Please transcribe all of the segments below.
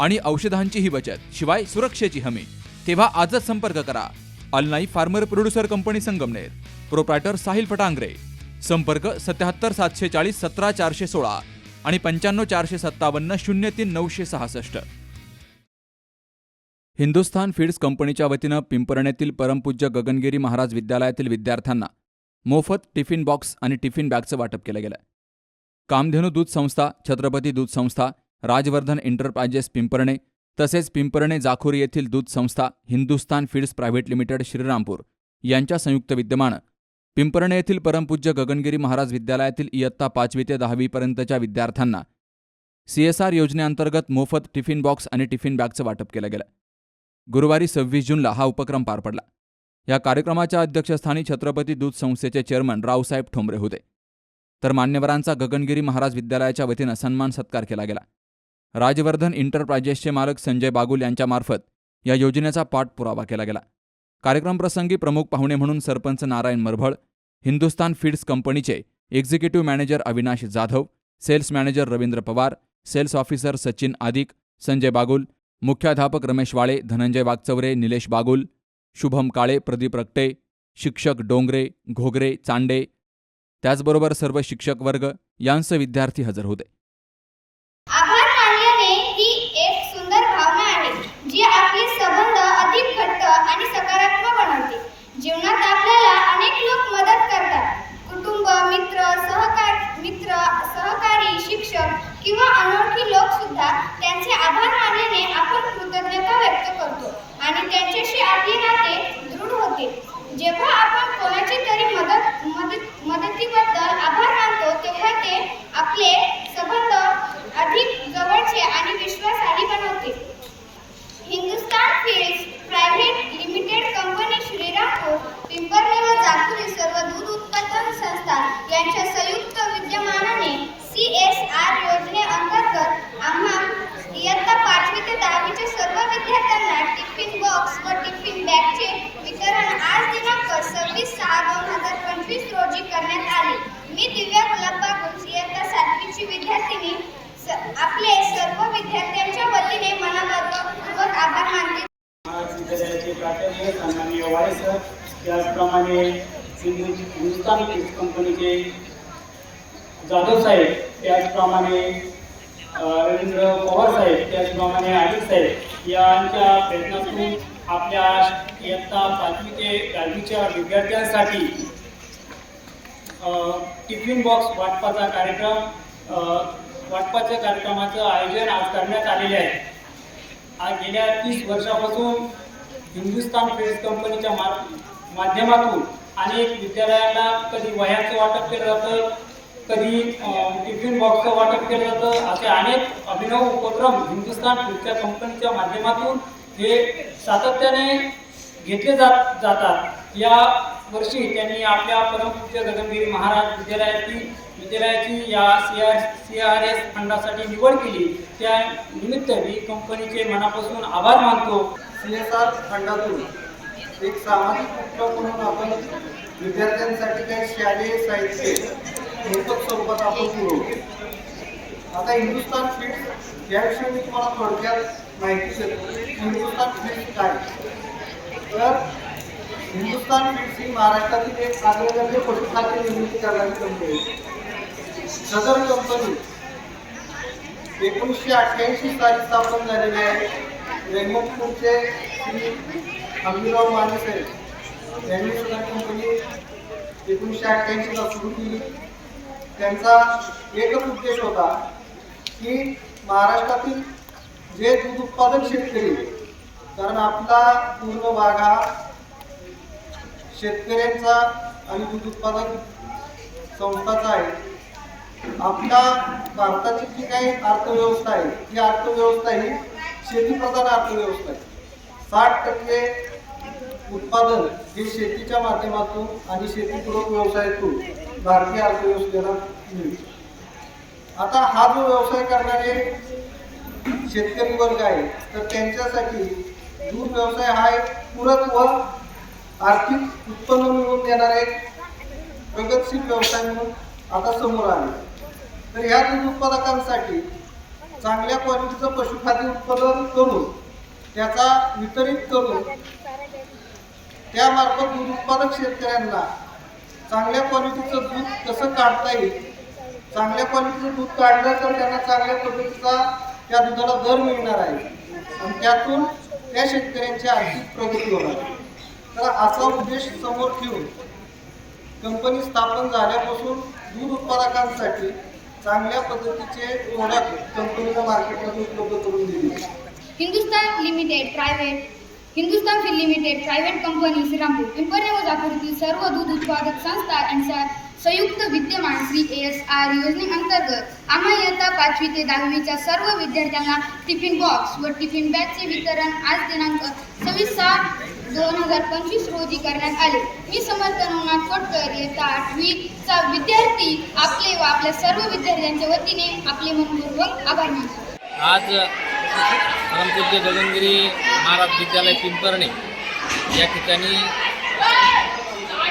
आणि औषधांचीही बचत शिवाय सुरक्षेची हमी. तेव्हा आजच संपर्क करा. अलनाई farmer producer company Sangamner. Proprietor Sahil Fatangare. संपर्क सत्याहत्तर सातशे चाळीस सतरा चारशे सोळा आणि पंच्याण्णव चारशे सत्तावन्न शून्य तीन नऊशे सहासष्ट. हिंदुस्थान फीड्स कंपनीच्या वतीनं पिंपरणेतील परमपूज्य गगनगिरी महाराज विद्यालयातील विद्यार्थ्यांना मोफत टिफिन बॉक्स आणि टिफिन बॅगचं वाटप केलं गेलं. कामधेनू दूध संस्था छत्रपती दूध संस्था राजवर्धन एंटरप्राइजेस पिंपरणे तसेच पिंपरणे जाखोरी येथील दूध संस्था Hindustan feeds private limited Shrirampur यांच्या संयुक्त विद्यमानं. पिंपरणे येथील परमपूज्य गगनगिरी महाराज विद्यालयातील इयत्ता पाचवी ते दहावीपर्यंतच्या विद्यार्थ्यांना सीएसआर योजनेअंतर्गत मोफत टिफिन बॉक्स आणि टिफिन बॅगचं वाटप केलं गेलं. गुरुवारी सव्वीस जूनला हा उपक्रम पार पडला. या कार्यक्रमाच्या अध्यक्षस्थानी छत्रपती दूध संस्थेचे चेअरमन रावसाहेब ठोंबरे होते. तर मान्यवरांचा गगनगिरी महाराज विद्यालयाच्या वतीनं सन्मान सत्कार केला गेला. राजवर्धन एंटरप्राइजेसचे मालक संजय बागुल यांच्यामार्फत या योजनेचा पाठपुरावा केला गेला. कार्यक्रमप्रसंगी प्रमुख पाहुणे म्हणून सरपंच नारायण मरभळ हिंदुस्तान फीड्स कंपनीचे executive manager Avinash Jadhav sales manager Ravindra Pawar sales officer Sachin Adik Sanjay Bagul मुख्याध्यापक रमेश वाळे धनंजय वागचौरे निलेश बागुल शुभम काळे प्रदीप रक्टे शिक्षक डोंगरे घोगरे चांडे त्याचबरोबर सर्व शिक्षक वर्ग यांसह विद्यार्थी हजर होते आभार मानल्याने ही एक सुंदर भावना आहे जी आपले संबंध अधिक घट्ट आणि सकारात्मक बनवते जीवनात आपल्याला अनेक लोक मदत करतात. कुटुंब मित्र सहकार मित्र सहकारी शिक्षक किंवा अनोळखी लोक सुद्धा त्यांचे आभार मानले आपण कृतज्ञता व्यक्त करतो आणि त्यांच्याशी आपले नाते दृढ होते जेव्हा आपण कोणाची तरी मदत मदत मदतीबद्दल आभार मानतो तेव्हा ते आपले संबंध अधिक जवळचे आणि विश्वासार्ह बनवते Hindustan feeds private limited company Shrirampur Pimparne व जाकुरी सर्व दूध उत्पादन संस्था यांच्या संयुक्त विद्यमानाने सी एस आर योजनेअंतर्गत आम्हा इयत्ता पाचवी ते दहावीच्या सर्व विद्यार्थ्यांना टिफिन बॉक्स व टिफिन बॅगचे वितरण आज दिनांक सव्वीस सहा दोन हजार पंचवीस रोजी करण्यात आले मी दिव्या गुलाबा गुंज इयत्ता सातवीची विद्यार्थिनी स- आपले सर्व विद्यार्थ्यांच्या वतीने मनापूर्वक आभार मानते महाराज विद्यालयाचे प्राचार्य सन्माननीय वाळे सर त्याचप्रमाणे हिंदुस्तान फीड्स कंपनीचे जाधव साहेब त्याचप्रमाणे रवींद्र पवार साहेब त्याचप्रमाणे आदित साहेब यांच्या प्रयत्नातून आपल्या इयत्ता पाचवी ते दहावीच्या विद्यार्थ्यांसाठी टिफिन बॉक्स वाटपाचा कार्यक्रम वाटपाच्या कार्यक्रमाचं आयोजन आज करण्यात आलेले आहे. आज गेल्या तीस वर्षापासून हिंदुस्तान प्रेस कंपनीच्या मार्फत माध्यमातून अनेक विद्यालयांना कधी वह्यांचं वाटप केलं जातं कधी टिफिन बॉक्सचं वाटप केलं जातं असे अनेक अभिनव उपक्रम हिंदुस्तान फीडच्या कंपनीच्या माध्यमातून हे सातत्याने घेतले जात जातात. या वर्षी त्यांनी आपल्या परमपूज्य गगनगिरी महाराज विद्यालयाची विद्यालयाची या C R C R S फंडासाठी निवड केली. त्या निमित्त मी कंपनीचे मनापासून आभार मानतो. सी एस आर फंडातून. एक सामाजिक उपक्रम म्हणून आपण विद्यार्थ्यांसाठी काही शालेय साहित्य मोफत स्वरूपात आपण पुरवतो आता हिंदुस्तान फीड्स याविषयी मी तुम्हाला थोडक्यात माहिती देतो. हिंदुस्तान फीड्स काय? तर हिंदुस्तान फीड्स ही महाराष्ट्रातील एक अग्रगण्य पशुखाद्य निर्मिती करणारी कंपनी सदर कंपनी एकोणीसशे अठ्ठ्याऐंशी साली स्थापन झालेली आहे. रेमोपूरचे श्री अभिराव माने यांनी सुद्धा कंपनी एकोणीसशे अठ्ठ्याऐंशीला सुरू केली. त्यांचा एकच उद्देश होता की महाराष्ट्रातील जे दूध उत्पादक शेतकरी कारण आपला पूर्ण भाग हा शेतकऱ्यांचा आणि दूध उत्पादक संस्थाचा आहे. आपल्या भारताची जी काही अर्थव्यवस्था आहे ही अर्थव्यवस्था ही शेतीप्रधान अर्थव्यवस्था आहे. साठ टक्के उत्पादन हे शेतीच्या माध्यमातून आणि शेतीपूरक व्यवसायातून भारतीय अर्थव्यवस्थेला मिळते. आता हा जो व्यवसाय करणारे शेतकरी वर्ग आहे तर त्यांच्यासाठी दूध व्यवसाय हा एक पूरक व आर्थिक उत्पन्न मिळवून देणारा एक प्रगतशील व्यवसाय म्हणून आता समोर आले तर ह्या दूध उत्पादकांसाठी चांगल्या क्वालिटीचं पशुखाद्य उत्पादन करून त्याचा वितरित करून त्यामार्फत दूध उत्पादक शेतकऱ्यांना चांगल्या क्वालिटीचं दूध कसं काढता येईल? चांगल्या क्वालिटीचं दूध काढलं तर त्यांना चांगल्या पद्धतीचा त्या दुधाला दर मिळणार आहे. आणि त्यातून त्या शेतकऱ्यांची आर्थिक प्रगती होणार तर असा उद्देश समोर ठेवून कंपनी स्थापन झाल्यापासून दूध उत्पादकांसाठी चांगल्या पद्धतीचे प्रोडक्ट कंपनीला मार्केटमध्ये उपलब्ध करून दिले. Hindustan limited private Hindustan fill limited private company Shrirampur Pimpri व जागृती सर्व दूध उत्पादक संस्था यांच्या संयुक्त विद्यमान श्री एस आर योजनेअंतर्गत आम्हा इयत्ता पाचवी ते दहावीच्या सर्व विद्यार्थ्यांना टिफिन बॉक्स व टिफिन बॅगचे वितरण आज दिनांक सव्वीस सात दोन हजार पंचवीस रोजी करण्यात आले. मी समर्थ नवनाथ कोटकर इयत्ता आठवीचा विद्यार्थी आपले व आपल्या सर्व विद्यार्थ्यांच्या वतीने आपले मनपूर्वक आभार मानतो. आज परमपूज्य गगनगिरी महाराज विद्यालय पिंपरणे या ठिकाणी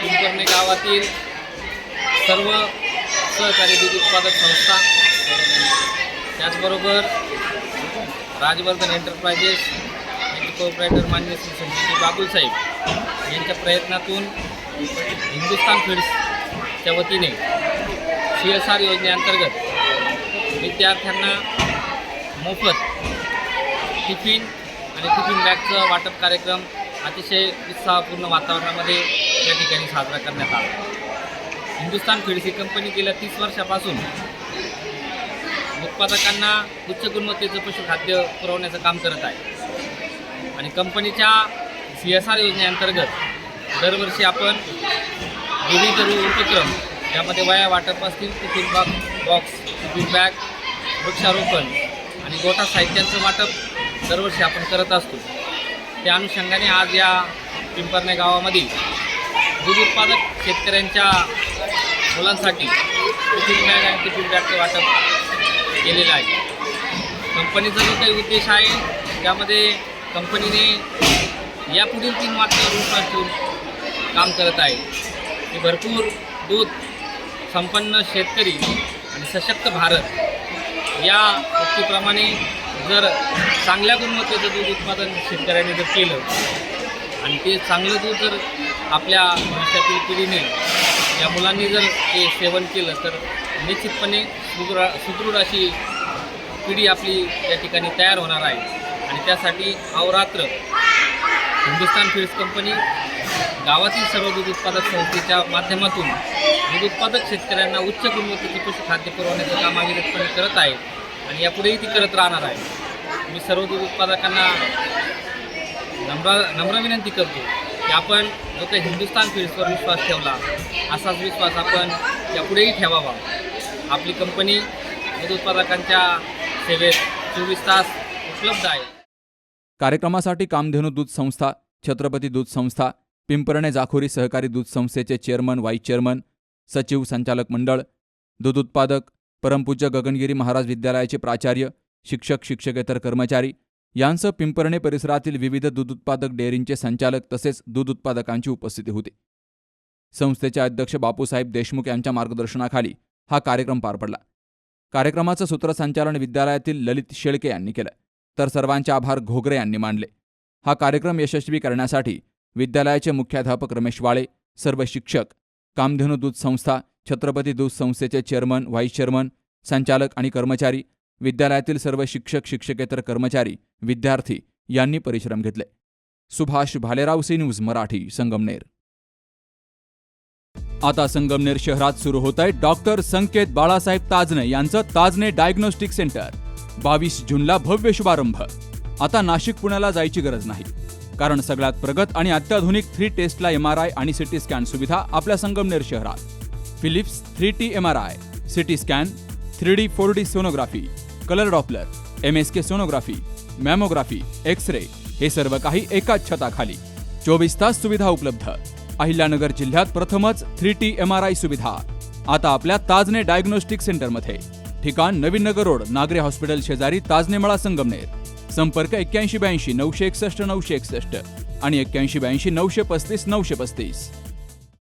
पिंपरणे गावातील सर्व सहकारी दूध उत्पादक संस्था त्याचबरोबर राजवर्धन एंटरप्राइजेस यांचे कोऑपरेटर मान्य श्री संजीवजी बाबुलसाहेब यांच्या प्रयत्नातून हिंदुस्तान फीड्सच्या वतीने सी एस आर योजनेअंतर्गत विद्यार्थ्यांना मोफत टिफिन आणि टिफिन बॅगचं वाटप कार्यक्रम अतिशय उत्साहपूर्ण वातावरणामध्ये या ठिकाणी साजरा करण्यात आला. हिंदुस्तान फीड्स ही कंपनी गेल्या तीस वर्षापासून उत्पादकांना उच्च गुणवत्तेचं पशुखाद्य पुरवण्याचं काम करत आहे. आणि कंपनीच्या सी एस आर योजनेअंतर्गत दरवर्षी आपण विविध उपक्रम त्यामध्ये वया वाटप असतील tiffin box box tiffin bag वृक्षारोपण आणि गोठा साहित्यांचं वाटप दरवर्षी आपण करत असतो. त्या अनुषंगाने आज या पिंपरणे गावामध्ये दूध उत्पादक शेतकऱ्यांच्या मुलांसाठी टिफिन बॅग आणि टिफिन बॅगचं वाटप केलेलं आहे. कंपनीचा जो काही उद्देश आहे त्यामध्ये कंपनीने यापुढील तीन वाक्यावर विश्वास काम करत आहे. हे भरपूर दूध संपन्न शेतकरी आणि सशक्त भारत या व्यक्तीप्रमाणे जर चांगल्या गुणवत्तेचं दूध उत्पादन शेतकऱ्यांनी जर केलं आणि ते चांगलं दूध जर आपल्या भविष्यातील पिढीने या मुलांनी जर ते सेवन केलं तर निश्चितपणे सुदृढ सुदृढ अशी पिढी आपली या ठिकाणी तयार होणार आहे. आणि त्यासाठी अवरात्र हिंदुस्तान फीड्स कंपनी गावातील सर्व दूध उत्पादक संस्थेच्या माध्यमातून दूध उत्पादक शेतकऱ्यांना उच्च गुणवत्तेचे पशुखाद्य पुरवण्याचं काम अविरतपणे करत आहे आणि यापुढेही ती करत राहणार आहे. मी सर्व दूध उत्पादकांना नम्र नम्र विनंती करतो की आपण जो काही हिंदुस्तान फीड्सवर विश्वास ठेवला असाच विश्वास आपण यापुढेही ठेवावा. आपली कंपनी दूध उत्पादकांच्या सेवेत चोवीस तास उपलब्ध आहे. कार्यक्रमासाठी कामधेनू दूध संस्था छत्रपती दूध संस्था पिंपरणे जाखोरी सहकारी दूध संस्थेचे चेअरमन व्हाईस चेअरमन सचिव संचालक मंडळ दूध उत्पादक परमपूज्य गगनगिरी महाराज विद्यालयाचे प्राचार्य शिक्षक शिक्षकेतर कर्मचारी यांसह पिंपरणे परिसरातील विविध दूध उत्पादक डेअरींचे संचालक तसेच दूध उत्पादकांची उपस्थिती होती. संस्थेचे अध्यक्ष बापूसाहेब देशमुख यांच्या मार्गदर्शनाखाली हा कार्यक्रम पार पडला. कार्यक्रमाचं सूत्रसंचालन विद्यालयातील ललित शेळके यांनी केलं. तर सर्वांचे आभार घोगरे यांनी मानले. हा कार्यक्रम यशस्वी करण्यासाठी विद्यालयाचे मुख्याध्यापक रमेश वाळे सर्व शिक्षक कामधेनू दूध संस्था छत्रपती दूध संस्थेचे चेअरमन व्हाईस चेअरमन संचालक आणि कर्मचारी विद्यालयातील सर्व शिक्षक शिक्षकेतर कर्मचारी विद्यार्थी यांनी परिश्रम घेतले. Subhash Bhalerao C news Marathi Sangamner. आता संगमनेर शहरात सुरू होत आहे डॉक्टर संकेत बाळासाहेब ताजने यांचं ताजने डायग्नोस्टिक सेंटर. बावीस जूनला भव्य शुभारंभ. आता नाशिक पुण्याला जायची गरज नाही. कारण सगळ्यात प्रगत आणि अत्याधुनिक three Tesla M R I आणि सिटी स्कॅन सुविधा आपल्या संगमनेर शहरात. Philips three T M R I CT scan three D four D sonography colour Doppler M S K sonography mammography X ray हे सर्व काही एकाच छताखाली. चोवीस तास सुविधा उपलब्ध. अहिल्यानगर जिल्ह्यात प्रथमच three T M R I सुविधा. आता आपल्या ताजने डायग्नोस्टिक सेंटरमध्ये ठिकाण नवीन नगर रोड नागरे हॉस्पिटल शेजारी ताजनेमळा संगमनेर. संपर्क एक्क्याऐंशी ब्याऐंशी नऊशे एकसष्ट नऊशे एकसष्ट आणि एक्क्याऐंशी ब्याऐंशी नऊशे पस्तीस नऊशे पस्तीस.